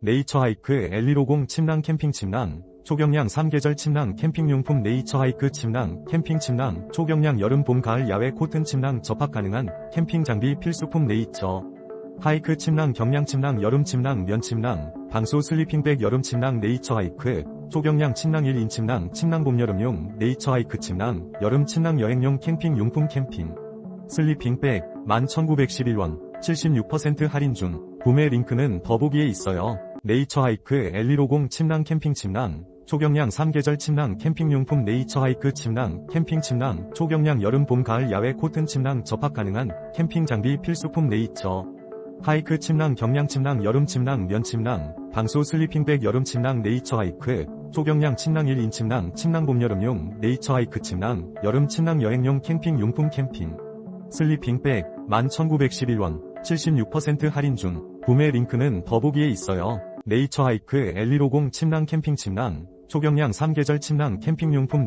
네이처 하이크 L150 침낭 캠핑 침낭, 초경량 3계절 침낭 캠핑용품 네이처 하이크 침낭, 캠핑 침낭, 초경량 여름 봄 가을 야외 코튼 침낭 접합 가능한 캠핑 장비 필수품 네이처. 하이크 침낭 경량 침낭 여름 침낭 면 침낭, 방수 슬리핑백 여름 침낭 네이처 하이크, 초경량 침낭 1인 침낭 침낭 봄 여름용 네이처 하이크 침낭, 여름 침낭 여행용 캠핑 용품 캠핑. 슬리핑백 11,911원 76% 할인 중 구매 링크는 더보기에 있어요. 네이처 하이크 L150 침낭 캠핑 침낭 초경량 3계절 침낭 캠핑용품 네이처 하이크 침낭 캠핑 침낭 초경량 여름 봄 가을 야외 코튼 침낭 접합 가능한 캠핑 장비 필수품 네이처. 하이크 침낭 경량 침낭 여름 침낭 면 침낭 방수 슬리핑백 여름 침낭 네이처 하이크 초경량 침낭 1인 침낭 침낭 봄 여름용 네이처 하이크 침낭 여름 침낭 여행용 캠핑 용품 캠핑. 슬리핑백 11,911원 76% 할인 중. 구매 링크는 더보기에 있어요. 네이처 하이크 L150 침낭 캠핑 침낭 초경량 3계절 침낭 캠핑용품 네이